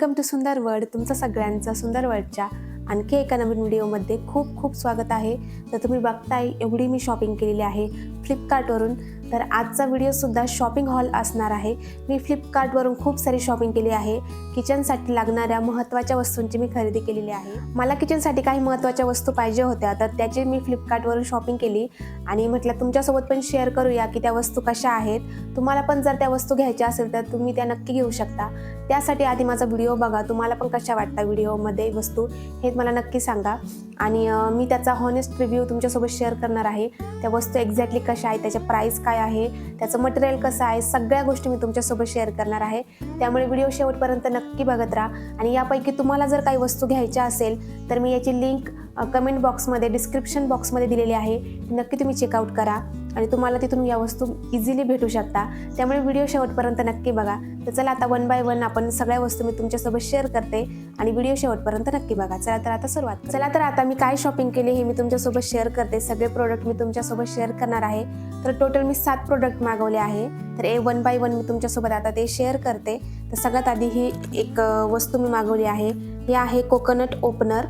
Welcome to सुंदर word तुमचं सगळ्यांचं सुंदर वर्डच्या आणखी एका नवीन व्हिडिओमध्ये खूप खूप स्वागत आहे. तर तुम्ही बघताय एवढी मी शॉपिंग केलेली आहे फ्लिपकार्टवरून. तर आजचा व्हिडिओसुद्धा शॉपिंग हॉल असणार आहे. मी फ्लिपकार्टवरून खूप सारी शॉपिंग केली आहे. किचनसाठी लागणाऱ्या महत्त्वाच्या वस्तूंची मी खरेदी केलेली आहे. मला किचनसाठी काही महत्त्वाच्या वस्तू पाहिजे होत्या तर त्याची मी फ्लिपकार्टवरून शॉपिंग केली. आणि म्हटलं तुमच्यासोबत पण शेअर करूया की त्या वस्तू कशा आहेत. तुम्हाला पण जर त्या वस्तू घ्यायच्या असेल तर तुम्ही त्या नक्की घेऊ शकता. त्यासाठी आधी माझा व्हिडिओ बघा. तुम्हाला पण कशा वाटता व्हिडिओमध्ये वस्तू? हे मला नक्की सांगा. आणि मी त्याचा हॉनेस्ट रिव्ह्यू तुमच्यासोबत शेअर करणार आहे. त्या वस्तू एक्झॅक्टली कशा आहेत त्याच्या प्राईस काय आहे त्याचं मटेरियल कसं आहे सगळ्या गोष्टी मी तुमच्यासोबत शेअर करणार आहे. त्यामुळे व्हिडिओ शेवटपर्यंत नक्की बघत राहा. आणि यापैकी तुम्हाला जर काही वस्तू घ्यायच्या असेल तर मी याची लिंक कमेंट बॉक्समध्ये डिस्क्रिप्शन बॉक्समध्ये दिलेली आहे. नक्की तुम्ही चेकआउट करा. आणि तुम्हाला तिथून या वस्तू इझिली भेटू शकता. त्यामुळे व्हिडिओ शेवटपर्यंत नक्की बघा. तर चला आता वन बाय वन आपण सगळ्या वस्तू मी तुमच्यासोबत शेअर करते आणि व्हिडिओ शेवटपर्यंत नक्की बघा. चला तर आता सुरुवात चला तर आता मी काय शॉपिंग केली हे मी तुमच्यासोबत शेअर करते. सगळे प्रोडक्ट मी तुमच्यासोबत शेअर करणार आहे. तर टोटल मी सात प्रोडक्ट मागवले आहे. तर ए वन बाय वन मी तुमच्यासोबत आता ते शेअर करते. तर सगळ्यात आधी ही एक वस्तू मी मागवली आहे. ही आहे कोकोनट ओपनर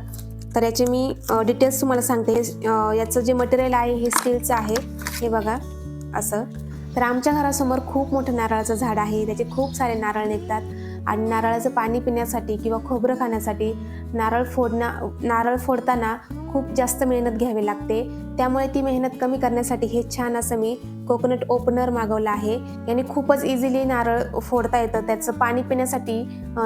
तर याचे मी डिटेल्स तुम्हाला सांगते. याचं जे मटेरियल आहे हे स्टीलचं आहे. हे बघा असं. तर आमच्या घरासमोर खूप मोठं नारळाचं झाड आहे. त्याचे खूप सारे नारळ निघतात. आणि नारळाचं पाणी पिण्यासाठी किंवा खोबरं खाण्यासाठी नारळ फोडणं नारळ फोडताना खूप जास्त मेहनत घ्यावी लागते. त्यामुळे ती मेहनत कमी करण्यासाठी हे छान असं मी कोकोनट ओपनर मागवलं आहे. याने खूपच इझिली नारळ फोडता येतं. त्याचं पाणी पिण्यासाठी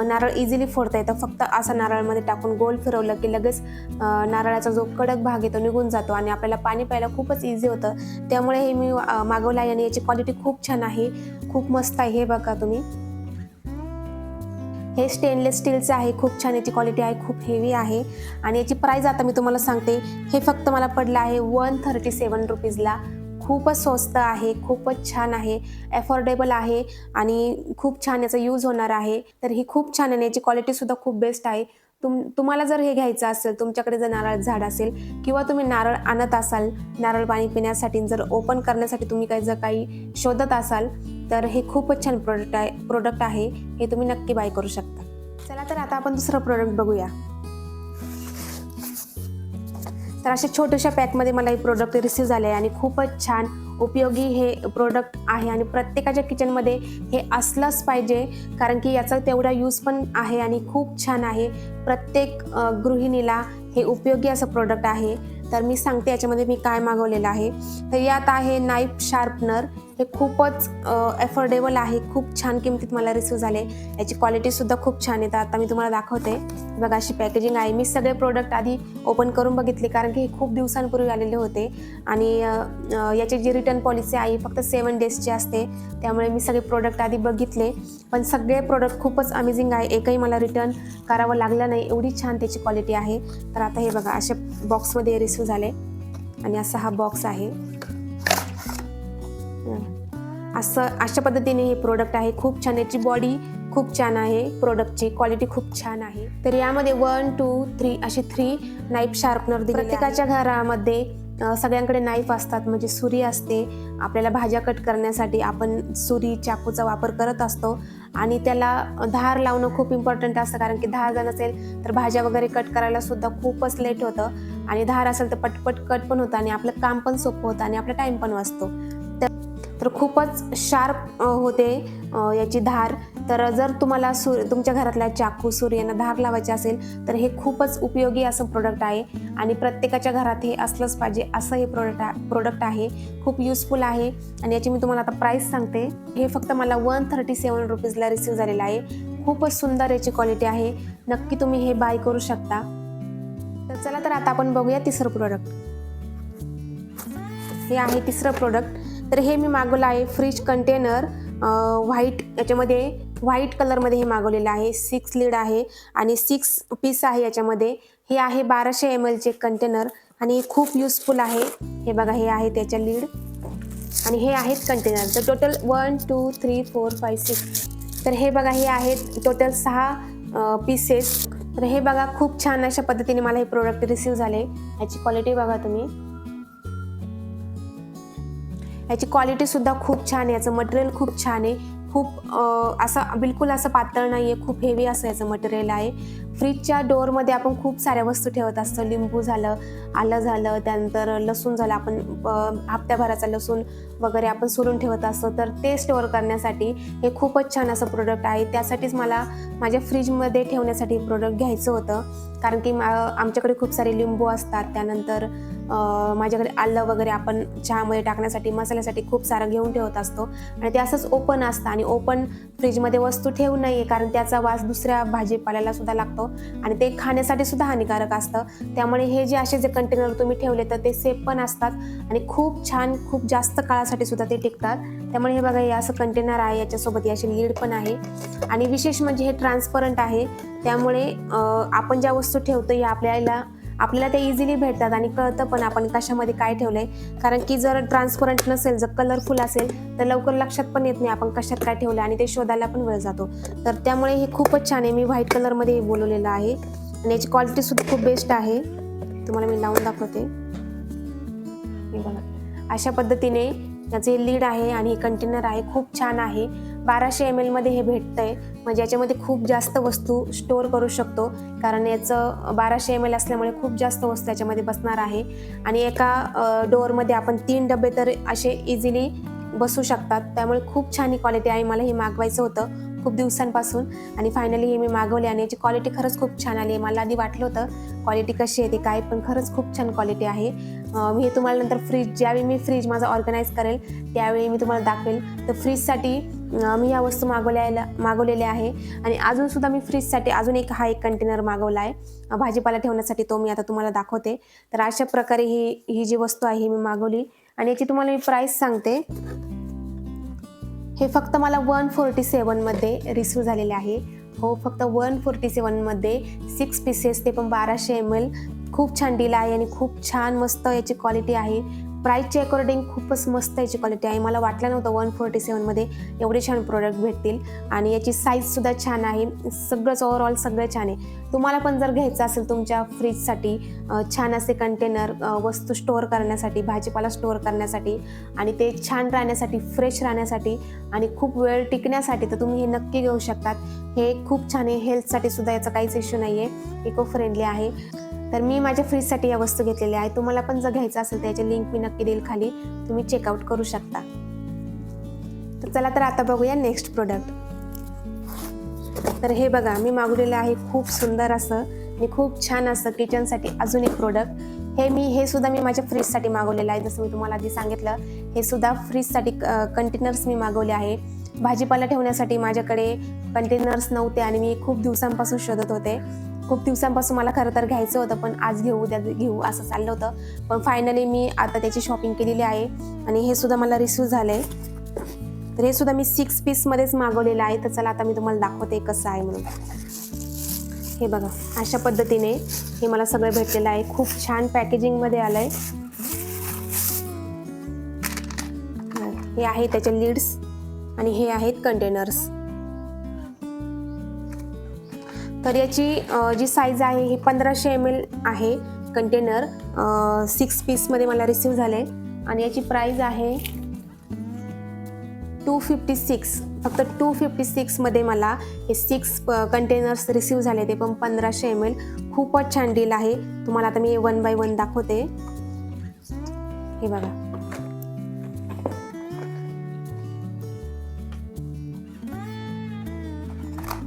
नारळ इझिली फोडता येतं. फक्त असं नारळामध्ये टाकून गोल फिरवलं की लगेच नारळाचा जो कडक भाग आहे तो निघून जातो आणि आपल्याला पाणी प्यायला खूपच इझी होतं. त्यामुळे हे मी मागवलं आहे आणि याची क्वालिटी खूप छान आहे. खूप मस्त आहे हे बघा तुम्ही. हे स्टेनलेस स्टीलचं आहे खूप छान याची क्वालिटी आहे खूप हेवी आहे. आणि याची प्राईज आता मी तुम्हाला सांगते हे फक्त मला पडलं आहे वन थर्टी सेवन रुपीजला खूपच स्वस्त आहे खूपच छान आहे अफोर्डेबल आहे आणि खूप छान याचा यूज होणार आहे. तर ही खूप छान आहे आणि याची क्वालिटीसुद्धा खूप बेस्ट आहे. तुम तुम्हाला जर हे घ्यायचं असेल तुमच्याकडे जर नारळ झाड असेल किंवा तुम्ही नारळ आणत असाल नारळ पाणी पिण्यासाठी जर ओपन करण्यासाठी तुम्ही काही जर काही शोधत असाल तर हे खूपच छान प्रोडक्ट आहे प्रोडक्ट आहे. हे तुम्ही नक्की बाय करू शकता. चला तर आता आपण दुसरं प्रोडक्ट बघूया. तर अशा छोट्याशा पॅकमध्ये मला हे प्रोडक्ट रिसीव झाले आणि खूपच छान उपयोगी हे प्रोडक्ट आहे आणि प्रत्येकाच्या किचनमध्ये हे असलंच पाहिजे. कारण की याचा तेवढा यूज पण आहे आणि खूप छान आहे. प्रत्येक गृहिणीला हे उपयोगी असं प्रोडक्ट आहे. तर मी सांगते याच्यामध्ये मी काय मागवलेलं आहे. तर यात आहे नाईफ शार्पनर हे खूपच अफोर्डेबल आहे. खूप छान किमतीत मला रिसिव्ह झाले. याची क्वालिटीसुद्धा खूप छान येतात आता मी तुम्हाला दाखवते. बघा अशी पॅकेजिंग आहे. मी सगळे प्रोडक्ट आधी ओपन करून बघितले कारण की हे खूप दिवसांपूर्वी आलेले होते. आणि याची जी रिटर्न पॉलिसी आहे फक्त सेवन डेजची असते. त्यामुळे मी सगळे प्रोडक्ट आधी बघितले. पण सगळे प्रोडक्ट खूपच अमेझिंग आहे. एकही मला रिटर्न करावं लागलं नाही. एवढी छान त्याची क्वालिटी आहे. तर आता हे बघा अशा बॉक्समध्ये रिसिव्ह झाले. आणि असा हा बॉक्स आहे. असं अशा पद्धतीने हे प्रोडक्ट आहे. खूप छान याची बॉडी खूप छान आहे. प्रोडक्टची क्वालिटी खूप छान आहे. तर यामध्ये वन टू थ्री अशी थ्री नाईफ शार्पनर दिले प्रत्येकाच्या घरामध्ये सगळ्यांकडे नाईफ असतात. म्हणजे सुरी असते. आपल्याला भाज्या कट करण्यासाठी आपण सुरी चाकूचा वापर करत असतो. आणि त्याला धार लावणं खूप इम्पॉर्टंट असतं. कारण की धार जर नसेल तर भाज्या वगैरे कट करायला सुद्धा खूपच लेट होतं. आणि धार असेल तर पटपट कट पण होतं. आणि आपलं काम पण सोपं होतं. आणि आपला टाईम पण वाचतो. तर खूपच शार्प होते याची धार. तर जर तुम्हाला सु तुमच्या घरातल्या चाकू सूर्यांना धार लावायची असेल तर हे खूपच उपयोगी असं प्रोडक्ट आहे. आणि प्रत्येकाच्या घरात हे असलंच पाहिजे असं हे प्रोडक्ट प्रोडक्ट आहे. खूप युजफुल आहे. आणि याची मी तुम्हाला आता प्राईस सांगते. हे फक्त मला वन थर्टी सेवन रुपीजला रिसीव झालेलं आहे. खूपच सुंदर याची क्वालिटी आहे. नक्की तुम्ही हे बाय करू शकता. तर चला तर आता आपण बघूया तिसरं प्रोडक्ट हे आहे तिसरं प्रोडक्ट तर हे मी मागवलं आहे फ्रीज कंटेनर व्हाईट याच्यामध्ये व्हाईट कलरमध्ये हे मागवलेलं आहे. सिक्स लीड आहे आणि सिक्स पीस आहे याच्यामध्ये. हे आहे बाराशे एम एलचे कंटेनर आणि हे खूप युजफुल आहे. हे बघा हे आहे त्याच्या लीड. आणि हे आहेत कंटेनर. तर total one two three four five six तर हे बघा हे आहेत टोटल सहा पीसेस तर हे बघा खूप छान अशा पद्धतीने मला हे प्रोडक्ट रिसीव झाले. याची क्वालिटी बघा तुम्ही. याची क्वालिटीसुद्धा खूप छान आहे. याचं मटेरियल खूप छान आहे. खूप असं बिलकुल असं पातळ नाही आहे खूप हेवी असं याचं मटेरियल आहे. फ्रीजच्या डोअरमध्ये आपण खूप साऱ्या वस्तू ठेवत असतो. लिंबू झालं आलं झालं त्यानंतर लसूण झालं. आपण हप्त्याभराचा लसूण वगैरे आपण सोडून ठेवत असतो तर ते स्टोअर करण्यासाठी हे खूपच छान असं प्रोडक्ट आहे. त्यासाठीच मला माझ्या फ्रीजमध्ये ठेवण्यासाठी प्रोडक्ट घ्यायचं होतं. कारण की मा- आमच्याकडे खूप सारे लिंबू असतात. त्यानंतर माझ्याकडे आलं वगैरे आपण चहामध्ये टाकण्यासाठी मसाल्यासाठी खूप सारं घेऊन ठेवत असतो. आणि ते असंच ओपन असतं आणि ओपन फ्रीजमध्ये वस्तू ठेवू नये कारण त्याचा वास दुसऱ्या भाजीपाल्याला सुद्धा लागतो. आणि ते खाण्यासाठी सुद्धा हानिकारक असतं. त्यामुळे हे जे असे जे कंटेनर तुम्ही ठेवले तर ते सेफ पण असतात. आणि खूप छान खूप जास्त काळासाठी सुद्धा ते टिकतात. त्यामुळे हे बघा हे असं कंटेनर आहे याच्यासोबत याची लीड पण आहे. आणि विशेष म्हणजे हे ट्रान्सपरंट आहे. त्यामुळे आपण ज्या वस्तू ठेवतो या आपल्याला आपल्याला ते इझिली भेटतात. आणि कळतं पण आपण कशामध्ये काय ठेवलंय. कारण की जर ट्रान्सपरंट नसेल जर कलरफुल असेल तर लवकर लक्षात पण येत नाही आपण कशात काय ठेवलं आणि ते शोधायला पण वेळ जातो. तर त्यामुळे हे खूपच छान आहे. मी व्हाईट कलरमध्ये हे बोलवलेलं आहे. आणि याची क्वालिटी सुद्धा खूप बेस्ट आहे. तुम्हाला मी लावून दाखवते. बघा. अशा पद्धतीने याचे लीड आहे आणि हे कंटेनर आहे खूप छान आहे. बाराशे एम एलमध्ये हे भेटतंय. म्हणजे याच्यामध्ये खूप जास्त वस्तू स्टोअर करू शकतो. कारण याचं बाराशे एम एल असल्यामुळे खूप जास्त वस्तू याच्यामध्ये बसणार आहे. आणि एका डोअरमध्ये आपण तीन डबे तर असे इझिली बसू शकतात. त्यामुळे खूप छान ही क्वालिटी आहे. मला हे मागवायचं होतं खूप दिवसांपासून. आणि फायनली हे मी मागवले आणि याची क्वालिटी खरंच खूप छान आली आहे. मला आधी वाटलं होतं क्वालिटी कशी आहे ती काय पण खरंच खूप छान क्वालिटी आहे. मी हे तुम्हाला नंतर फ्रीज ज्यावेळी मी फ्रीज माझा ऑर्गनाईज करेल त्यावेळी मी तुम्हाला दाखवेल. तर फ्रीजसाठी मी या वस्तू मागवल्या मागवलेल्या आहे. आणि अजून सुद्धा मी फ्रीजसाठी अजून एक हा एक कंटेनर मागवला आहे. भाजीपाला ठेवण्यासाठी तो मी आता तुम्हाला दाखवते. तर अशा प्रकारे ही ही जी वस्तू आहे ही मी मागवली. आणि याची तुम्हाला मी प्राईस सांगते. हे फक्त मला वन फोर्टी सेवनमध्ये रिसीव झालेले आहे. हो फक्त वन फोर्टी सेवनमध्ये सिक्स पीसेस ते पण बाराशे एम एल खूप छान डील आहे आणि खूप छान मस्त याची क्वालिटी आहे. प्राईसच्या अकॉर्डिंग खूपच मस्त याची क्वालिटी आहे. मला वाटलं नव्हतं वन फोर्टी सेवनमध्ये एवढे छान प्रोडक्ट भेटतील. आणि याची साईजसुद्धा छान आहे. सगळंच ओव्हरऑल सगळं छान आहे. तुम्हाला पण जर घ्यायचं असेल तुमच्या फ्रीजसाठी छान असे कंटेनर वस्तू स्टोअर करण्यासाठी भाजीपाला स्टोअर करण्यासाठी आणि ते छान राहण्यासाठी फ्रेश राहण्यासाठी आणि खूप वेळ टिकण्यासाठी तर तुम्ही हे नक्की घेऊ शकतात. हे खूप छान आहे. हेल्थसाठी सुद्धा याचा काहीच इश्यू नाही आहे इको फ्रेंडली आहे. तर मी माझ्या फ्रीजसाठी या वस्तू घेतलेल्या आहे तुम्हाला पण जर घ्यायचं असेल तर याची लिंक मी नक्की देईल खाली. तुम्ही चेकआउट करू शकता. तर चला तर आता बघूया नेक्स्ट प्रोडक्ट तर हे बघा मी मागवलेलं आहे खूप सुंदर असं आणि खूप छान असं किचनसाठी अजून एक प्रोडक्ट हे मी हे सुद्धा मी माझ्या फ्रीजसाठी मागवलेलं आहे. जसं मी तुम्हाला आधी सांगितलं हे सुद्धा फ्रीजसाठी कंटेनर्स मी मागवले आहे. भाजीपाला ठेवण्यासाठी माझ्याकडे कंटेनर्स नव्हते आणि मी खूप दिवसांपासून शोधत होते. खूप दिवसांपासून मला खरं तर घ्यायचं होतं पण आज घेऊ उद्या घेऊ असं चाललं होतं. पण फायनली मी आता त्याची शॉपिंग केलेली आहे आणि हे सुद्धा मला रिसीव झालं आहे तर हे सुद्धा मी सिक्स पीसमध्येच मागवलेलं आहे. तर चला आता मी तुम्हाला दाखवते कसं आहे म्हणून. हे बघा अशा पद्धतीने हे मला सगळं भेटलेलं आहे. खूप छान पॅकेजिंगमध्ये आलं आहे हे आहे त्याचे लीड्स आणि हे आहेत कंटेनर्स तर याची जी साईज आहे ही पंधराशे एम एल आहे कंटेनर सिक्स पीसमध्ये मला रिसीव झाले. आणि याची प्राईज आहे टू फिफ्टी सिक्स फक्त टू फिफ्टी सिक्समध्ये मला हे सिक्स कंटेनर्स रिसीव झाले. ते पण पंधराशे एम एल खूपच छान डील आहे. तुम्हाला आता मी वन बाय वन दाखवते. हे बघा.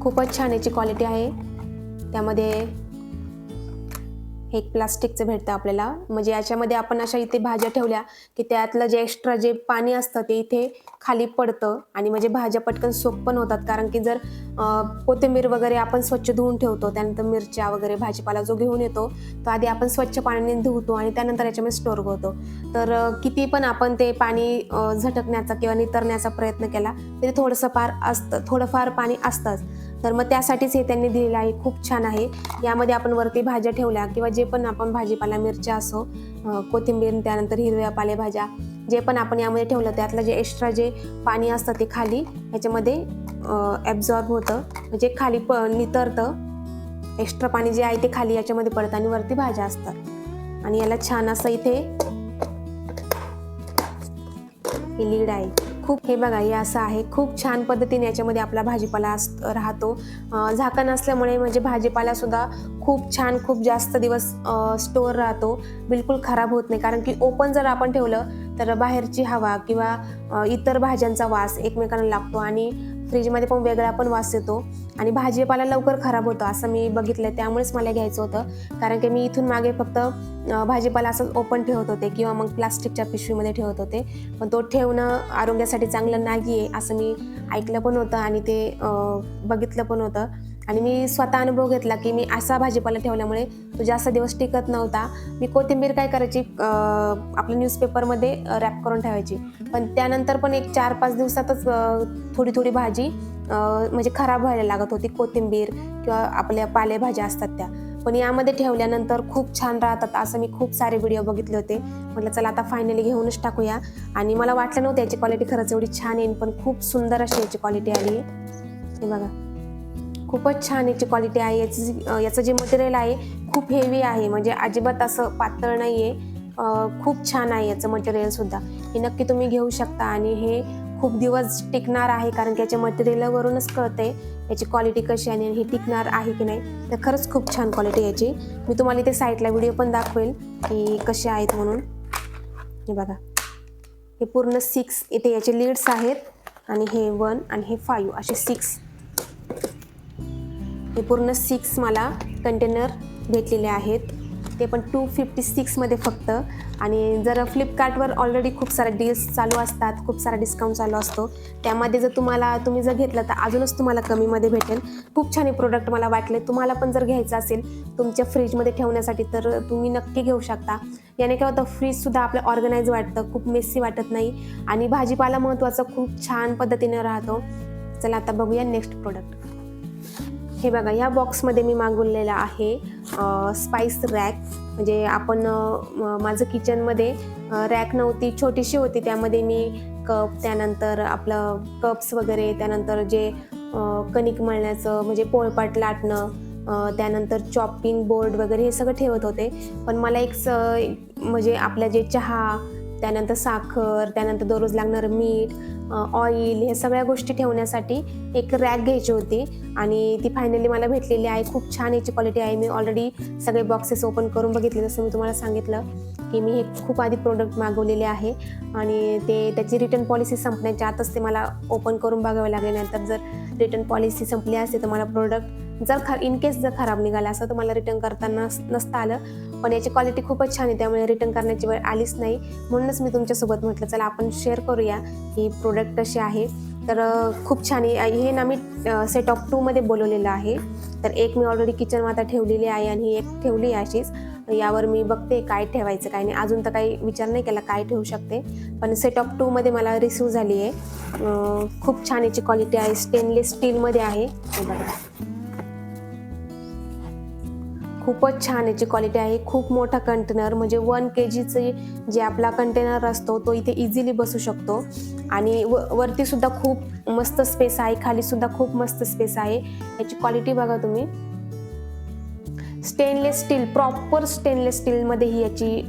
खूपच छान याची क्वालिटी आहे. त्यामध्ये हे एक प्लास्टिकचं भेटतं आपल्याला. म्हणजे याच्यामध्ये आपण अशा इथे भाज्या ठेवल्या की त्यातलं जे एक्स्ट्रा जे पाणी असतं ते इथे खाली पडतं. आणि म्हणजे भाज्या पटकन सोप पण होतात. कारण की जर कोथिंबीर वगैरे आपण स्वच्छ धुवून ठेवतो त्यानंतर मिरच्या वगैरे भाजीपाला जो घेऊन येतो तो आधी आपण स्वच्छ पाण्याने धुवतो आणि त्यानंतर याच्यामध्ये स्टोर करतो. तर किती पण आपण ते पाणी झटकण्याचा किंवा नितरण्याचा प्रयत्न केला तरी थोडंसं फार असतं थोडंफार पाणी असतंच. तर मग त्यासाठीच हे त्यांनी दिलेलं आहे. खूप छान आहे. यामध्ये आपण वरती भाज्या ठेवल्या किंवा जे पण आपण भाजीपाला मिरच्या असो कोथिंबीर त्यानंतर हिरव्या पालेभाज्या जे पण आपण यामध्ये ठेवलं त्यातलं जे एक्स्ट्रा जे पाणी असतं ते खाली ह्याच्यामध्ये ॲब्झॉर्ब होतं. म्हणजे खाली प नितरतं. एक्स्ट्रा पाणी जे आहे ते खाली याच्यामध्ये पडतं आणि वरती भाज्या असतात. आणि याला छान असं इथे लीड आहे. खूप हे बघा हे असं आहे. खूप छान पद्धतीने याच्यामध्ये आपला भाजीपाला अस- राहतो. झाकण असल्यामुळे म्हणजे भाजीपालासुद्धा खूप छान खूप जास्त दिवस स्टोअर राहतो. बिलकुल खराब होत नाही. कारण की ओपन जर आपण ठेवलं तर बाहेरची हवा किंवा इतर भाज्यांचा वास एकमेकांना लागतो आणि फ्रीजमध्ये पण वेगळा पण वास येतो आणि भाजीपाला लवकर खराब होतो असं मी बघितलं त्यामुळेच मला घ्यायचं होतं. कारण की मी इथून मागे फक्त भाजीपाला असं ओपन ठेवत होते किंवा मग प्लास्टिकच्या पिशवीमध्ये ठेवत होते. पण तो ठेवणं आरोग्यासाठी चांगलं नाही आहे असं मी ऐकलं पण होतं आणि ते बघितलं पण होतं. आणि मी स्वतः अनुभव घेतला की मी असा भाजीपाला ठेवल्यामुळे तो जास्त दिवस टिकत नव्हता. मी कोथिंबीर काय करायची आपल्या न्यूजपेपरमध्ये रॅप करून ठेवायची. पण त्यानंतर पण एक चार पाच दिवसातच थोडी थोडी भाजी म्हणजे खराब व्हायला लागत होती. कोथिंबीर किंवा आपल्या पालेभाज्या असतात त्या. पण यामध्ये ठेवल्यानंतर खूप छान राहतात. असं मी खूप सारे व्हिडिओ बघितले होते. म्हटलं चला आता फायनली घेऊनच टाकूया. आणि मला वाटलं नव्हतं याची क्वालिटी खरंच एवढी छान येईल पण खूप सुंदर अशी याची क्वालिटी आली आहे. हे बघा. खूपच छान याची क्वालिटी आहे. याची जी- याचं जे मटेरियल आहे खूप हेवी आहे. म्हणजे अजिबात असं पातळ नाही आहे खूप छान आहे याचं मटेरियल सुद्धा. हे नक्की तुम्ही घेऊ शकता आणि हे खूप दिवस टिकणार आहे कारण की याच्या मटेरियलवरूनच कळते याची क्वालिटी कशी आणि हे टिकणार आहे की नाही. तर खरंच खूप छान क्वालिटी याची. मी तुम्हाला इथे साईडला व्हिडिओ पण दाखवेल की कसे आहेत म्हणून. हे बघा. हे पूर्ण सिक्स इथे याचे लीड्स आहेत आणि हे वन आणि हे फाईव्ह असे सिक्स हे पूर्ण सिक्स मला कंटेनर भेटलेले आहेत. ते पण टू फिफ्टी सिक्समध्ये फक्त. आणि जर फ्लिपकार्टवर ऑलरेडी खूप सारे डील्स चालू असतात खूप सारा डिस्काउंट चालू असतो. त्यामध्ये जर तुम्हाला तुम्ही जर घेतलं तर अजूनच तुम्हाला कमीमध्ये भेटेल. खूप छान हे प्रोडक्ट मला वाटले तुम्हाला पण जर घ्यायचं असेल तुमच्या फ्रीजमध्ये ठेवण्यासाठी तर तुम्ही नक्की घेऊ शकता. याने काय होतं फ्रीजसुद्धा आपलं ऑर्गनाईज वाटतं खूप मेस्सी वाटत नाही. आणि भाजीपाला महत्त्वाचा खूप छान पद्धतीने राहतो. चला आता बघूया नेक्स्ट प्रोडक्ट हे बघा या बॉक्समध्ये मी मागवलेलं आहे स्पाइस रॅक म्हणजे आपण माझं किचनमध्ये रॅक नव्हती छोटीशी होती. त्यामध्ये मी कप त्यानंतर आपलं कप्स वगैरे त्यानंतर जे कणिक मळण्याचं म्हणजे पोळपाट लाटणं त्यानंतर चॉपिंग बोर्ड वगैरे हे सगळं ठेवत होते. पण मला एक स म्हणजे आपल्या जे चहा त्यानंतर साखर त्यानंतर दररोज लागणारं मीठ ऑइल हे सगळ्या गोष्टी ठेवण्यासाठी एक रॅक घ्यायची होती आणि ती फायनली मला भेटलेली आहे. खूप छान याची क्वालिटी आहे. मी ऑलरेडी सगळे बॉक्सेस ओपन करून बघितले. जसं मी तुम्हाला सांगितलं की मी हे खूप आधी प्रोडक्ट मागवलेले आहे आणि ते त्याची रिटर्न पॉलिसी संपण्याच्या आतच ते मला ओपन करून बघावे लागले. नंतर जर रिटर्न पॉलिसी संपली असते तर मला प्रोडक्ट जर ख इन केस जर खराब निघाला असं तर मला रिटर्न करताना नसतं आलं पण याची क्वालिटी खूपच छान आहे त्यामुळे रिटर्न करण्याची वेळ आलीच नाही. म्हणूनच मी तुमच्यासोबत म्हटलं चला आपण शेअर करूया ही प्रोडक्ट अशी आहे. तर खूप छान आहे. हे ना मी सेट ऑफ टूमध्ये बोलवलेलं आहे. तर एक मी ऑलरेडी किचन आता ठेवलेली आहे आणि ही एक ठेवली आहे अशीच. यावर मी बघते काय ठेवायचं काय नाही. अजून तर काही विचार नाही केला काय ठेवू शकते. पण सेट ऑफ टूमध्ये मला रिसिव्ह झाली आहे. खूप छान याची क्वालिटी आहे. स्टेनलेस स्टीलमध्ये आहे. बघा. खूपच छान याची क्वालिटी आहे. खूप मोठा कंटेनर म्हणजे वन के जीचे जे आपला कंटेनर असतो तो इथे इझिली बसू शकतो. आणि व वरती सुद्धा खूप मस्त स्पेस आहे खाली सुद्धा खूप मस्त स्पेस आहे. याची क्वालिटी बघा तुम्ही. स्टेनलेस स्टील प्रॉपर स्टेनलेस स्टीलमध्ये ही याची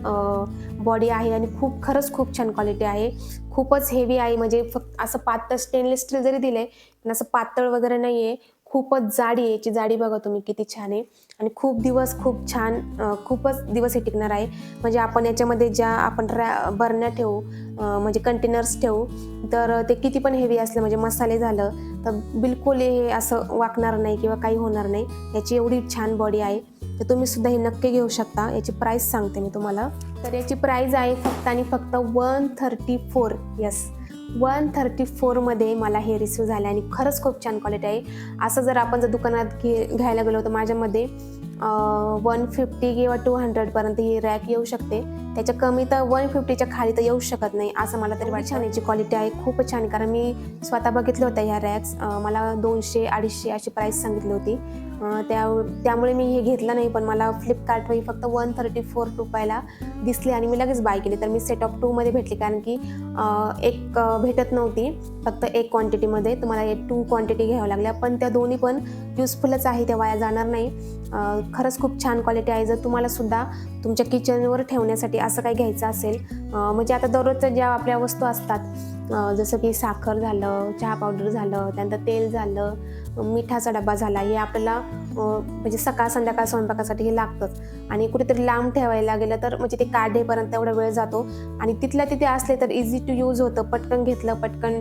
बॉडी आहे आणि खूप खरंच खूप छान क्वालिटी आहे. खूपच हेवी आहे म्हणजे फक्त असं पातळ स्टेनलेस स्टील जरी दिलं आहे पण असं पातळ वगैरे नाही आहे खूपच जाडी आहे. याची जाडी बघा तुम्ही किती छान आहे. आणि खूप दिवस खूप छान खूपच दिवस हे टिकणार आहे. म्हणजे आपण याच्यामध्ये ज्या आपण रॅ बरण्या ठेवू म्हणजे कंटेनर्स ठेवू तर ते किती पण हेवी असलं म्हणजे मसाले झालं तर बिलकुल हे असं वाकणार नाही किंवा काही होणार नाही. याची एवढी छान बॉडी आहे. तर तुम्ही सुद्धा हे नक्की घेऊ शकता. याची प्राईस सांगते मी तुम्हाला. तर याची प्राईज आहे फक्त आणि फक्त one thirty four yes one thirty फोरमध्ये मला हे रिसीव झाले आणि खरंच खूप छान क्वालिटी आहे. असं जर आपण जर दुकानात घे घ्यायला गेलो तर माझ्यामध्ये वन फिफ्टी किंवा टू हंड्रेडपर्यंत ही रॅक येऊ शकते. त्याच्या कमी तर वन फिफ्टीच्या खाली तर येऊ शकत नाही असं मला तरी वाटतं. छान. याची क्वालिटी आहे खूपच छान. कारण मी स्वतः बघितलं होतं ह्या रॅक्स मला दोनशे अडीचशे अशी प्राईस सांगितली होती. त्या त्यामुळे मी हे घेतलं नाही पण मला फ्लिपकार्टवरही फक्त वन थर्टी फोर रुपयाला दिसली आणि मी लगेच बाय केली. तर मी सेट ऑफ टूमध्ये भेटली कारण की एक भेटत नव्हती फक्त एक क्वांटिटीमध्ये तर मला टू क्वांटिटी घ्याव्या लागल्या पण त्या दोन्ही पण युजफुलच आहे त्या वाया जाणार नाही. खरंच खूप छान क्वालिटी आहे. जर तुम्हाला सुद्धा तुमच्या किचनवर ठेवण्यासाठी असं काही घ्यायचं असेल म्हणजे आता दररोजच्या ज्या आपल्या वस्तू असतात जसं की साखर झालं चहा पावडर झालं त्यानंतर तेल झालं मिठाचा डबा झाला हे आपल्याला म्हणजे सकाळ संध्याकाळ स्वयंपाकासाठी हे लागतंच आणि कुठेतरी लांब ठेवायला गेलं तर म्हणजे ते काढेपर्यंत एवढा वेळ जातो. आणि तिथल्या तिथे असले तर इझी टू यूज होतं. पटकन घेतलं पटकन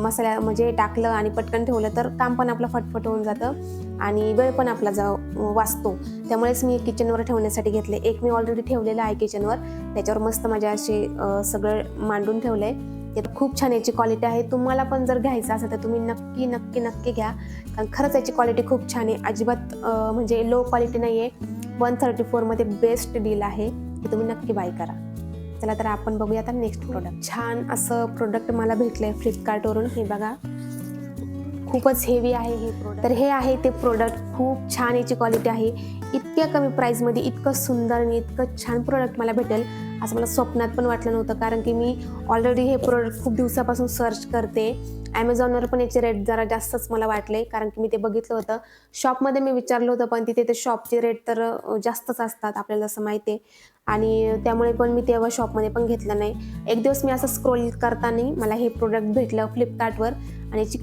मसाल्या म्हणजे टाकलं आणि पटकन ठेवलं तर काम पण आपलं फटफट होऊन जातं. आणि वेळ पण आपला जा वाचतो. त्यामुळेच मी किचनवर ठेवण्यासाठी घेतले एक मी ऑलरेडी ठेवलेलं आहे किचनवर त्याच्यावर मस्त माझ्या असे सगळं मांडून ठेवलं आहे ते खूप छान याची क्वालिटी आहे. तुम्हाला पण जर घ्यायचं असेल तर तुम्ही नक्की नक्की नक्की घ्या. कारण खरंच याची क्वालिटी खूप छान आहे. अजिबात म्हणजे लो क्वालिटी नाही आहे वन थर्टी फोरमध्ये बेस्ट डील आहे. ते तुम्ही नक्की बाय करा. चला तर आपण बघूया आता नेक्स्ट प्रोडक्ट छान असं प्रोडक्ट मला भेटलं आहे फ्लिपकार्टवरून. हे बघा. खूपच हेवी आहे हे प्रोडक्ट तर हे आहे ते प्रोडक्ट खूप छान याची क्वालिटी आहे. इतक्या कमी प्राईसमध्ये इतकं सुंदर आणि इतकं छान प्रोडक्ट मला भेटेल. असं मला स्वप्नात पण वाटलं नव्हतं कारण की मी ऑलरेडी हे प्रोडक्ट खूप दिवसापासून सर्च करते. ॲमेझॉनवर पण याचे रेट जरा जास्तच मला वाटले कारण की मी ते बघितलं होतं. शॉपमध्ये मी विचारलं होतं पण तिथे ते शॉपचे रेट तर जास्तच असतात आपल्याला असं माहिती आहे. आणि त्यामुळे पण मी तेव्हा शॉपमध्ये पण घेतलं नाही. एक दिवस मी असं स्क्रोल करताना मला हे प्रोडक्ट भेटलं फ्लिपकार्टवर आणि याची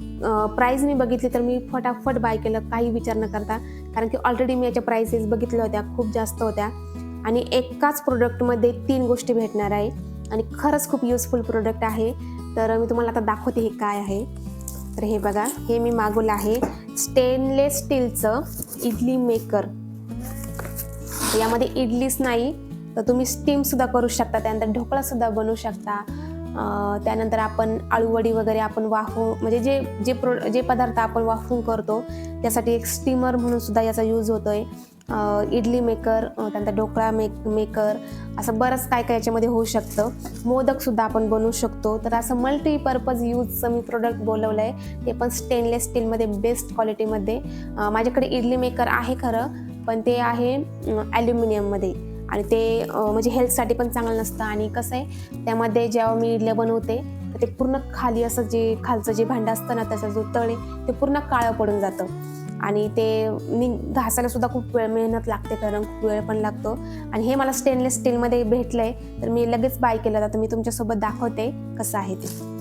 प्राईज मी बघितली तर मी फटाफट बाय केलं काही विचार न करता. कारण की ऑलरेडी मी याच्या प्राइसेस बघितल्या होत्या खूप जास्त होत्या. आणि एकाच प्रोडक्टमध्ये तीन गोष्टी भेटणार आहे. आणि खरंच खूप युजफुल प्रोडक्ट आहे. तर मी तुम्हाला आता दाखवते हे काय आहे. तर हे बघा हे मी मागवलं आहे. स्टेनलेस स्टीलचं इडली मेकर यामध्ये इडलीच नाही तर तुम्ही स्टीमसुद्धा करू शकता. त्यानंतर ढोकळासुद्धा बनवू शकता. त्यानंतर आपण आळूवडी वगैरे आपण वाफू म्हणजे जे जे प्रो जे पदार्थ आपण वाफून करतो त्यासाठी एक स्टीमर म्हणून सुद्धा याचा यूज होतो आहे इडली मेकर त्यानंतर ढोकळा मेक मेकर असं बरंच काय काय याच्यामध्ये होऊ शकतं. मोदकसुद्धा आपण बनवू शकतो. तर असं मल्टीपर्पज यूजचं मी प्रोडक्ट बोलवलं आहे ते पण स्टेनलेस स्टीलमध्ये बेस्ट क्वालिटीमध्ये माझ्याकडे इडली मेकर आहे खरं पण ते आहे ॲल्युमिनियममध्ये आणि ते म्हणजे हेल्थसाठी पण चांगलं नसतं. आणि कसं आहे त्यामध्ये जेव्हा मी इडल्या बनवते तर ते पूर्ण खाली असं जे खालचं जे भांडं असतं ना त्याचा जो तळ आहे ते पूर्ण काळं पडून जातं. आणि ते नि घासायला सुद्धा खूप वेळ मेहनत लागते कारण खूप वेळ पण लागतो. आणि हे मला स्टेनलेस स्टीलमध्ये भेटलं आहे तर मी लगेच बाय केलं. तर मी तुमच्यासोबत दाखवते कसं आहे ते.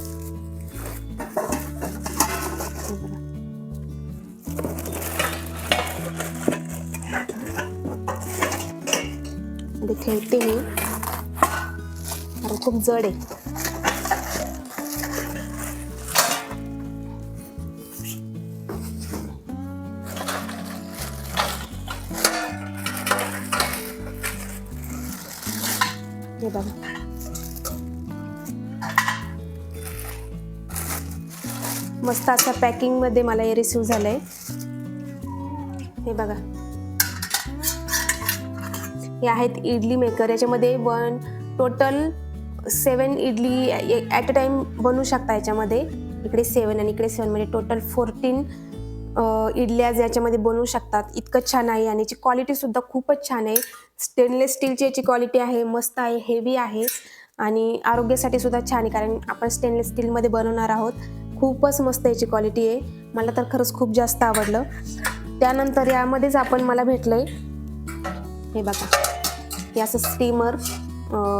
ठेवते मी. कारण खूप जड आहे. मस्त पॅकिंगमध्ये मला हे रिसिव्ह आहे हे बघा. हे आहेत इडली मेकर याच्यामध्ये one total seven idli at a time बनवू शकता याच्यामध्ये. इकडे सेवन आणि इकडे सेवन म्हणजे टोटल फोर्टीन इडल्या याच्यामध्ये बनवू शकतात. इतकं छान आहे आणि याची क्वालिटीसुद्धा खूपच छान आहे. स्टेनलेस स्टीलची याची क्वालिटी आहे मस्त आहे हेवी आहे आणि आरोग्यासाठी सुद्धा छान आहे कारण आपण स्टेनलेस स्टीलमध्ये बनवणार आहोत. खूपच मस्त याची क्वालिटी आहे. मला तर खरंच खूप जास्त आवडलं. त्यानंतर यामध्येच आपण मला भेटलं आहे हे बघा. हे असं स्टीमर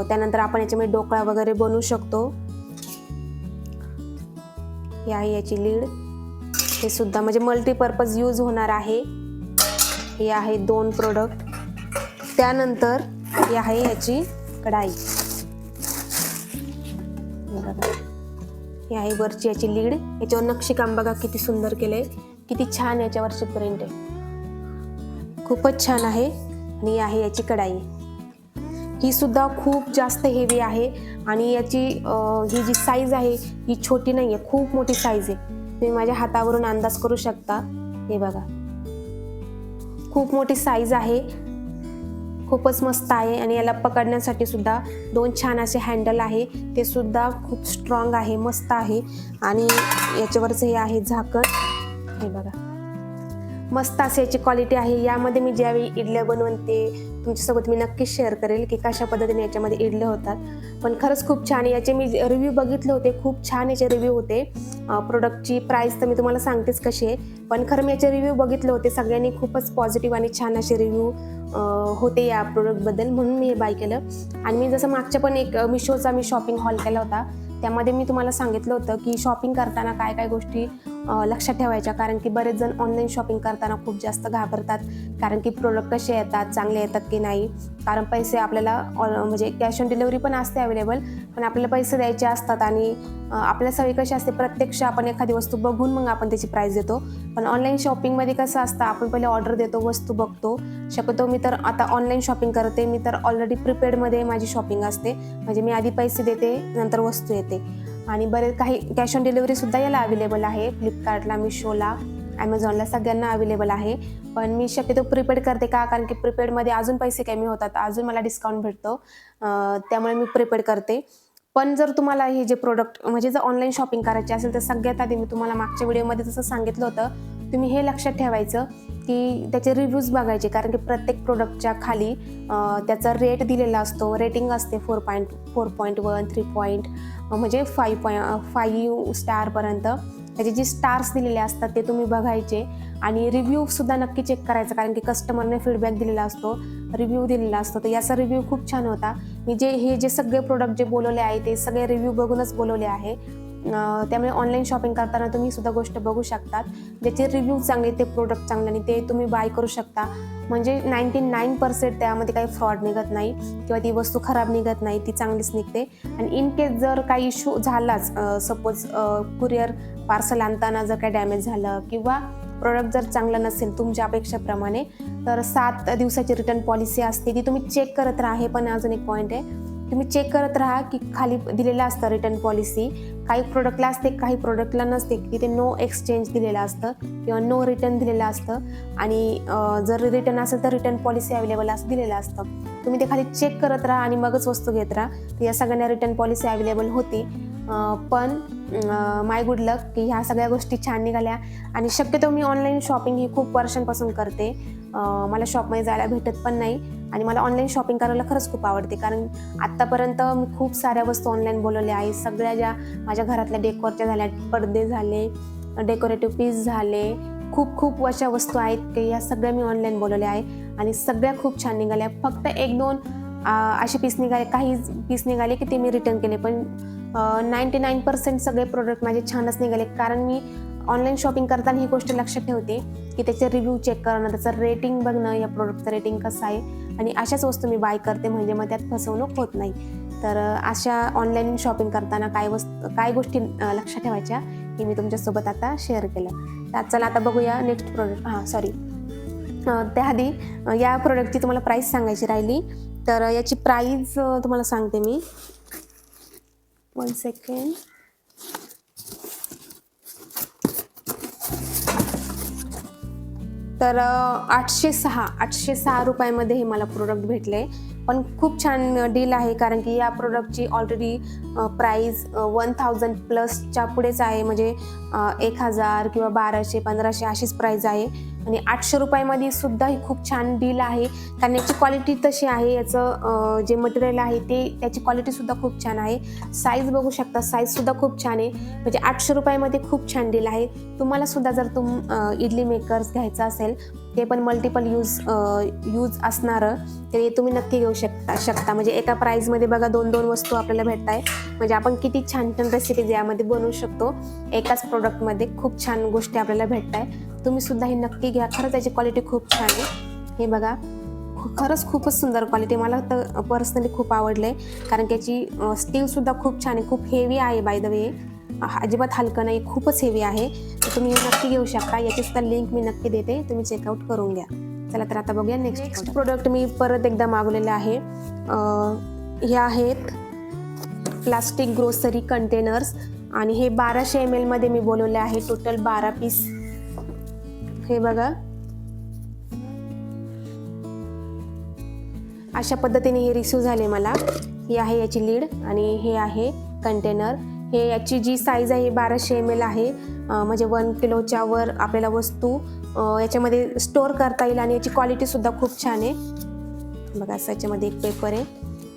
त्यानंतर आपण याच्यामध्ये ढोकळा वगैरे बनवू शकतो. हे आहे याची लीड हे सुद्धा म्हणजे मल्टीपर्पज यूज होणार आहे. हे आहे दोन प्रोडक्ट त्यानंतर हे आहे याची कढाई. बघा. हे आहे वरची याची लीड. याच्यावर नक्षीकाम बघा किती सुंदर केलंय. किती छान याच्यावरची प्रिंट आहे. खूपच छान आहे. आणि आहे याची कढाई. ही सुद्धा खूप जास्त हेवी आहे. आणि याची ही जी साईज आहे ही छोटी नाही आहे खूप मोठी साईज आहे. तुम्ही माझ्या हातावरून अंदाज करू शकता. हे बघा. खूप मोठी साईज आहे. खूपच मस्त आहे आणि याला पकडण्यासाठी सुद्धा दोन छान असे हँडल आहे. ते सुद्धा खूप स्ट्रॉंग आहे मस्त आहे. आणि याच्यावरचं हे आहे झाकण. हे बघा. मस्त असे याची क्वालिटी आहे. यामध्ये मी ज्यावेळी इडल्या बनवते तुमच्यासोबत मी नक्कीच शेअर करेल की कशा पद्धतीने याच्यामध्ये इडल्या होतात. पण खरंच खूप छान आहे. याचे मी रिव्ह्यू बघितले होते. खूप छान याचे रिव्ह्यू होते. प्रोडक्टची प्राईस तर मी तुम्हाला सांगतेच कशी आहे. पण खरं मी याचे रिव्ह्यू बघितले होते. सगळ्यांनी खूपच पॉझिटिव्ह आणि छान असे रिव्ह्यू होते या प्रोडक्टबद्दल म्हणून मी हे बाय केलं. आणि मी जसं मागच्या पण एक मिशोचा मी शॉपिंग हॉल केला होता. त्यामध्ये मी तुम्हाला सांगितलं होतं की शॉपिंग करताना काय काय गोष्टी लक्षात ठेवायच्या. कारण की बरेच जण ऑनलाईन शॉपिंग करताना खूप जास्त घाबरतात. कारण की प्रोडक्ट कसे येतात चांगले येतात की नाही. कारण पैसे आपल्याला म्हणजे कॅश ऑन डिलिव्हरी पण असते अवेलेबल पण आपल्याला पैसे द्यायचे असतात आणि आपल्या सवयी कशी असते प्रत्यक्ष आपण एखादी वस्तू बघून मग आपण त्याची प्राईस देतो. पण ऑनलाईन शॉपिंगमध्ये कसं असतं आपण पहिले ऑर्डर देतो वस्तू बघतो. शक्यतो मी तर आता ऑनलाईन शॉपिंग करते. मी तर ऑलरेडी प्रिपेडमध्ये माझी शॉपिंग असते. म्हणजे मी आधी पैसे देते नंतर वस्तू येते. आणि बरेच काही कॅश ऑन डिलिव्हरीसुद्धा याला अवेलेबल आहे. फ्लिपकार्टला मिशोला ॲमेझॉनला सगळ्यांना अवेलेबल आहे. पण मी शक्यतो प्रिपेड करते का? कारण की प्रिपेडमध्ये अजून पैसे कमी होतात. अजून मला डिस्काउंट भेटतो. त्यामुळे मी प्रिपेड करते. पण जर तुम्हाला हे जे प्रोडक्ट म्हणजे जर ऑनलाईन शॉपिंग करायचे असेल तर सगळ्यात आधी मी तुम्हाला मागच्या व्हिडिओमध्ये जसं सांगितलं होतं तुम्ही हे लक्षात ठेवायचं की त्याचे रिव्ह्यूज बघायचे. कारण की प्रत्येक प्रोडक्टच्या खाली त्याचा रेट दिलेला असतो. रेटिंग असते four point four point one three point म्हणजे फाईव्ह पॉईंट फाईव्ह स्टारपर्यंत त्याचे जे स्टार्स दिलेले असतात ते तुम्ही बघायचे. आणि रिव्ह्यूसुद्धा नक्की चेक करायचा. कारण की कस्टमरने फीडबॅक दिलेला असतो. रिव्ह्यू दिलेला असतो. तर याचा रिव्ह्यू खूप छान होता. मी जे हे जे सगळे प्रोडक्ट जे बोलवले आहे ते सगळे रिव्ह्यू बघूनच बोलवले आहे. त्यामुळे ऑनलाईन शॉपिंग करताना तुम्ही सुद्धा गोष्ट बघू शकतात. ज्याचे रिव्ह्यू चांगले ते प्रोडक्ट चांगले आणि ते तुम्ही बाय करू शकता. म्हणजे नाईन्टी नाईन पर्सेंट त्यामध्ये काही फ्रॉड निघत नाही किंवा ती वस्तू खराब निघत नाही ती चांगलीच निघते. आणि इन केस जर काही इश्यू झालाच सपोज कुरिअर पार्सल आणताना जर काही डॅमेज झालं किंवा प्रोडक्ट जर चांगलं नसेल तुमच्या अपेक्षेप्रमाणे तर सात दिवसाची रिटर्न पॉलिसी असते ती तुम्ही चेक करत राहा. हे पण अजून एक पॉईंट आहे. तुम्ही चेक करत राहा की खाली दिलेलं असतं रिटर्न पॉलिसी काही प्रोडक्टला असते काही प्रोडक्टला नसते तिथे नो एक्सचेंज दिलेलं असतं किंवा नो रिटर्न दिलेलं असतं. आणि जर रिटर्न असेल तर रिटर्न पॉलिसी अवेलेबल असं दिलेलं असतं. तुम्ही ते खाली चेक करत राहा आणि मगच वस्तू घेत राहा. तर या सगळ्यांना रिटर्न पॉलिसी अवेलेबल होती. पण माय गुड लक की ह्या सगळ्या गोष्टी छान निघाल्या. आणि शक्यतो मी ऑनलाईन शॉपिंग ही खूप वर्षांपासून करते. मला शॉपमध्ये जायला भेटत पण नाही. आणि मला ऑनलाईन शॉपिंग करायला खरंच खूप आवडते. कारण आत्तापर्यंत मी खूप साऱ्या वस्तू ऑनलाईन बोलवल्या आहेत. सगळ्या ज्या माझ्या घरातल्या डेकोरच्या झाल्या. पडदे झाले डेकोरेटिव्ह पीस झाले. खूप खूप अशा वस्तू आहेत की या सगळ्या मी ऑनलाईन बोलवल्या आहे आणि सगळ्या खूप छान निघाल्या. फक्त एक दोन असे पीस निघाले. काही पीस निघाले की ते मी रिटर्न केले. पण नाईंटी नाईन पर्सेंट सगळे प्रोडक्ट माझे छानच निघाले. कारण मी ऑनलाईन शॉपिंग करताना ही गोष्ट लक्षात ठेवते की त्याचे रिव्ह्यू चेक करणं त्याचं रेटिंग बघणं या प्रोडक्टचं रेटिंग कसं आहे. आणि अशाच वस्तू मी बाय करते म्हणजे मग त्यात फसवणूक होत नाही. तर अशा ऑनलाईन शॉपिंग करताना काय वस्तू काय गोष्टी लक्षात ठेवायच्या हे मी तुमच्यासोबत आता शेअर केलं. तर चला आता बघूया नेक्स्ट प्रोडक्ट हां सॉरी त्याआधी या प्रोडक्टची तुम्हाला प्राईस सांगायची राहिली. तर याची प्राईज तुम्हाला सांगते मी. One second. तर आठशे सहा आठशे सहा रुपयामध्ये हे मला प्रोडक्ट भेटले. पण खूप छान डील आहे. कारण की या प्रोडक्टची ऑलरेडी प्राईज वन थाउजंड प्लसच्या पुढेच आहे. म्हणजे एक हजार किंवा बाराशे पंधराशे अशीच प्राईज आहे. आणि आठशे रुपयामध्ये सुद्धा ही खूप छान डील आहे. कारण याची क्वालिटी तशी आहे. याचं जे मटेरियल आहे ते त्याची क्वालिटीसुद्धा खूप छान आहे. साईज बघू शकता. साईजसुद्धा खूप छान आहे. म्हणजे आठशे रुपयामध्ये खूप छान डील आहे. तुम्हाला सुद्धा जर तुम इडली मेकर्स घ्यायचं असेल ते पण मल्टिपल यूज यूज असणारं ते तुम्ही नक्की घेऊ शकता शकता. म्हणजे एका प्राईजमध्ये बघा दोन दोन वस्तू आपल्याला भेटत आहे म्हणजे आपण किती छान छान रेसिपीज यामध्ये बनवू शकतो. एकाच प्रोडक्टमध्ये खूप छान गोष्टी आपल्याला भेटत आहे तुम्ही सुद्धा हे नक्की घ्या. खरंच त्याची क्वालिटी खूप छान आहे. हे बघा खरंच खूपच सुंदर क्वालिटी मला तर पर्सनली खूप आवडलं आहे कारण त्याची स्टीलसुद्धा खूप छान आहे. खूप हेवी आहे बाय द वे अजिबात हलकं नाही खूपच हेवी आहे. तर तुम्ही नक्की घेऊ शकता. याची सुद्धा लिंक मी नक्की देते. तुम्ही चेकआउट करून घ्या. चला तर आता बघूया नेक्स्ट नेक्स्ट प्रोडक्ट मी परत एकदा मागवलेलं आहे. हे आहेत प्लास्टिक ग्रोसरी कंटेनर्स आणि हे बाराशे एम एलमध्ये मी बोलवले आहे. टोटल बारा पीस हे बघा. अशा पद्धतीने हे रिसीव झाले मला. ही आहे याची लीड आणि हे आहे कंटेनर हे याची जी साईज आहे बाराशे एम एल आहे. म्हणजे वन किलोच्या वर आपल्याला वस्तू याच्यामध्ये स्टोअर करता येईल आणि याची क्वालिटीसुद्धा खूप छान आहे. बघा असं याच्यामध्ये एक पेपर आहे.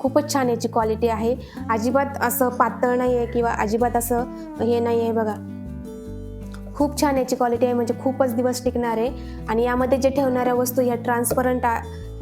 खूपच छान याची क्वालिटी आहे. अजिबात असं पातळ नाही आहे किंवा अजिबात असं हे नाही आहे बघा. खूप छान याची क्वालिटी आहे. म्हणजे खूपच दिवस टिकणार आहे. आणि यामध्ये जे ठेवणाऱ्या वस्तू ह्या ट्रान्सपरंट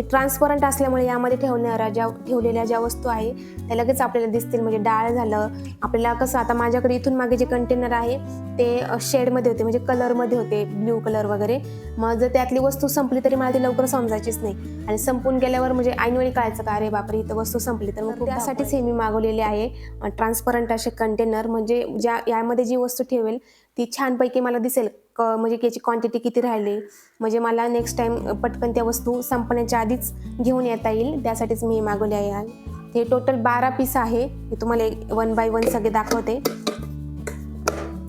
हे ट्रान्सपरंट असल्यामुळे यामध्ये ठेवणाऱ्या ज्या ठेवलेल्या ज्या वस्तू आहे त्या लगेच आपल्याला दिसतील. म्हणजे डाळ झालं आपल्याला कसं आता माझ्याकडे इथून मागे जे कंटेनर आहे ते शेडमध्ये होते. म्हणजे कलरमध्ये होते ब्ल्यू कलर वगैरे. मग जर त्यातली वस्तू संपली तरी मला ती लवकर समजायचीच नाही. आणि संपून गेल्यावर म्हणजे ऐनवेळी कळायचं का अरे बापरे इथं वस्तू संपली. तर मग त्यासाठीच हे मी मागवलेले आहे ट्रान्सपरंट असे कंटेनर म्हणजे ज्या यामध्ये जी वस्तू ठेवेल ती छानपैकी मला दिसेल. क म्हणजे याची क्वांटिटी किती राहिली? म्हणजे मला नेक्स्ट टाइम पटकन त्या वस्तू संपण्याच्या आधीच घेऊन येता येईल. त्यासाठीच मी मागवले आहे हे टोटल बारा पीस आहे. मी तुम्हाला वन बाय वन सगळे दाखवते.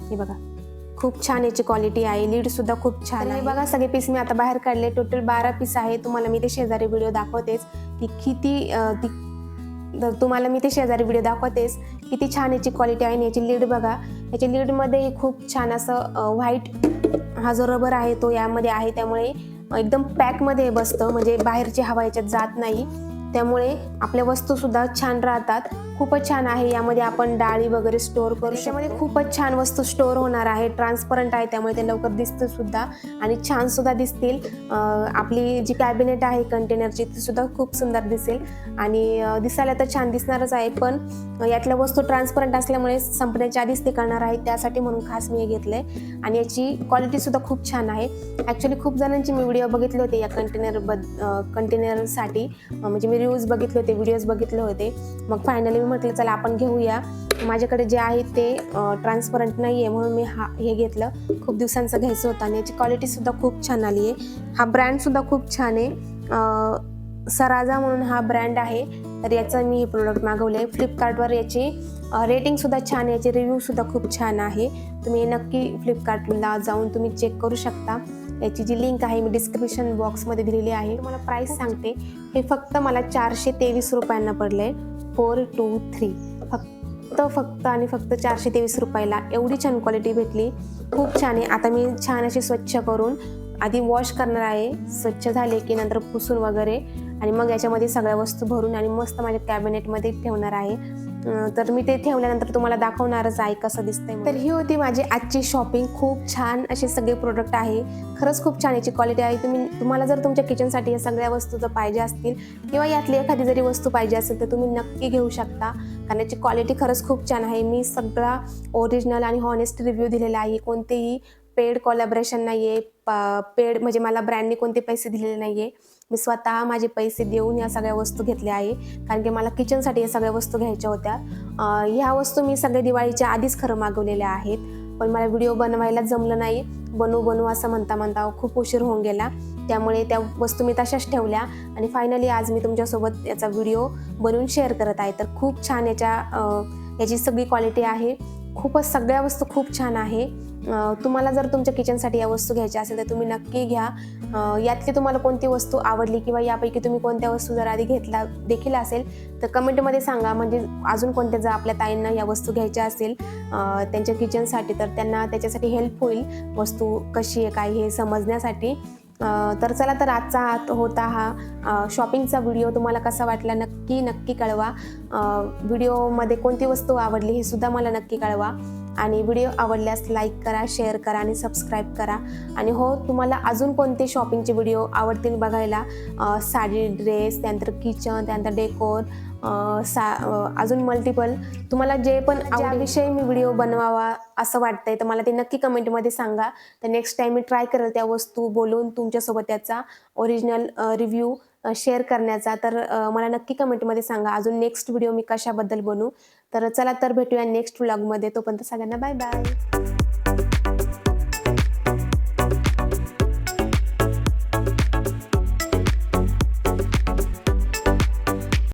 हे बघा. खूप छान याची क्वालिटी आहे. लीड सुद्धा खूप छान आहे. बघा सगळे पीस मी आता बाहेर काढले. टोटल बारा पीस आहे. तुम्हाला मी ते शेजारी व्हिडिओ दाखवतेच. की किती ती तर तुम्हाला मी ते शेजारी व्हिडिओ दाखवतेच. किती छान याची क्वालिटी आहे आणि याची लीड बघा. याची लीडमध्ये खूप छान असं व्हाईट हा जो रबर आहे तो यामध्ये आहे त्यामुळे एकदम पॅकमध्ये बसतं म्हणजे बाहेरची हवा याच्यात जात नाही. त्यामुळे आपल्या वस्तू सुद्धा छान राहतात. खूपच छान आहे. यामध्ये आपण डाळी वगैरे स्टोअर करू त्याच्यामध्ये खूपच छान वस्तू स्टोअर होणार आहे. ट्रान्सपरंट आहे. त्यामुळे ते लवकर दिसतं सुद्धा आणि छान सुद्धा दिसतील. आपली जी कॅबिनेट आहे कंटेनरची ती सुद्धा खूप सुंदर दिसेल. आणि दिसायला तर छान दिसणारच आहे. पण यातल्या वस्तू ट्रान्सपरंट असल्यामुळे संपण्याच्या आधीच ते करणार आहे. त्यासाठी म्हणून खास मी हे घेतलं आहे आणि याची क्वालिटी सुद्धा खूप छान आहे. ॲक्च्युली खूप जणांची मी व्हिडिओ बघितले होते या कंटेनर बद कंटेनरसाठी म्हणजे मी रिव्ह्यूज बघितले होते व्हिडिओज बघितले होते. मग फायनली म्हटलं चला आपण घेऊया. माझ्याकडे जे आहे ते ट्रान्सपरंट नाही आहे म्हणून मी हा हे घेतलं. खूप दिवसांचं घ्यायचं होतं आणि याची क्वालिटीसुद्धा खूप छान आली आहे. हा ब्रँडसुद्धा खूप छान आहे. सराजा म्हणून हा ब्रँड आहे. तर याचं मी हे प्रोडक्ट मागवलं आहे. फ्लिपकार्टवर याची रेटिंगसुद्धा छान आहे. याचे रिव्ह्यूसुद्धा खूप छान आहे. तुम्ही नक्की फ्लिपकार्टला जाऊन तुम्ही चेक करू शकता. याची जी लिंक आहे मी डिस्क्रिप्शन बॉक्समध्ये दिलेली आहे. मला प्राईस सांगते. हे फक्त मला चारशे तेवीस रुपयांना पडलं आहे फोर टू थ्री. फक्त फक्त आणि फक्त चारशे तेवीस रुपयाला एवढी छान क्वालिटी भेटली. खूप छान आहे. आता मी छान अशी स्वच्छ करून आधी वॉश करणार आहे. स्वच्छ झाले की नंतर पुसून वगैरे. आणि मग याच्यामध्ये सगळ्या वस्तू भरून आणि मस्त माझ्या कॅबिनेटमध्ये ठेवणार आहे. तर मी ते ठेवल्यानंतर तुम्हाला दाखवणारच आहे कसं दिसतंय तर ही होती माझी आजची शॉपिंग खूप छान असे सगळे प्रोडक्ट आहे. खरंच खूप छान याची क्वालिटी आहे. तुम्ही तुम्हाला जर तुमच्या किचनसाठी या सगळ्या वस्तू जर पाहिजे असतील किंवा यातली एखादी जरी वस्तू पाहिजे असेल तर तुम्ही नक्की घेऊ शकता. कारण याची क्वालिटी खरंच खूप छान आहे. मी सगळा ओरिजिनल आणि हॉनेस्ट रिव्ह्यू दिलेला आहे. कोणतेही पेड कॉलॅबरेशन नाही आहे पेड म्हणजे मला ब्रँडने कोणते पैसे दिलेले नाही आहे मी स्वतः माझे पैसे देऊन या सगळ्या वस्तू घेतल्या आहे. कारण की मला किचनसाठी या सगळ्या वस्तू घ्यायच्या होत्या. ह्या वस्तू मी सगळ्या दिवाळीच्या आधीच खरं मागवलेल्या आहेत. पण मला व्हिडिओ बनवायला जमलं नाही. बनवू बनवू असं म्हणता म्हणता खूप उशीर होऊन गेला. त्यामुळे त्या वस्तू मी तशाच ठेवल्या. आणि फायनली आज मी तुमच्यासोबत याचा व्हिडिओ बनवून शेअर करत आहे. तर खूप छान याच्या याची सगळी क्वालिटी आहे. खूपच सगळ्या वस्तू खूप छान आहे. तुम्हाला जर तुमच्या किचनसाठी या वस्तू घ्यायच्या असेल तर तुम्ही नक्की घ्या. यातली तुम्हाला कोणती वस्तू आवडली किंवा यापैकी तुम्ही कोणत्या वस्तू जर आधी घेतला देखील असेल तर कमेंटमध्ये सांगा. म्हणजे अजून कोणत्या जर आपल्या ताईंना या वस्तू घ्यायच्या असेल त्यांच्या किचनसाठी तर त्यांना त्याच्यासाठी हेल्प होईल वस्तू कशी आहे काय हे समजण्यासाठी. तर चला तर आजचा हात होता हा शॉपिंगचा व्हिडिओ तुम्हाला कसा वाटला नक्की नक्की कळवा. व्हिडिओमध्ये कोणती वस्तू आवडली हे सुद्धा मला नक्की कळवा. आणि व्हिडिओ आवडल्यास लाईक करा शेअर करा आणि सबस्क्राईब करा. आणि हो तुम्हाला अजून कोणते शॉपिंगचे व्हिडिओ आवडतील बघायला? साडी ड्रेस त्यानंतर किचन त्यानंतर डेकोर सा अजून मल्टिपल तुम्हाला जे पण ज्याविषयी मी व्हिडिओ बनवावा असं वाटतंय तर मला ते नक्की कमेंटमध्ये सांगा. तर नेक्स्ट टाइम मी ट्राय करेल त्या वस्तू बोलून तुमच्यासोबत त्याचा ओरिजिनल रिव्ह्यू शेअर करण्याचा. तर मला नक्की कमेंटमध्ये सांगा. अजून नेक्स्ट व्हिडिओ मी कशाबद्दल बनवू तर चला तर भेटूया नेक्स्ट व्लॉगमध्ये तोपर्यंत सगळ्यांना बाय बाय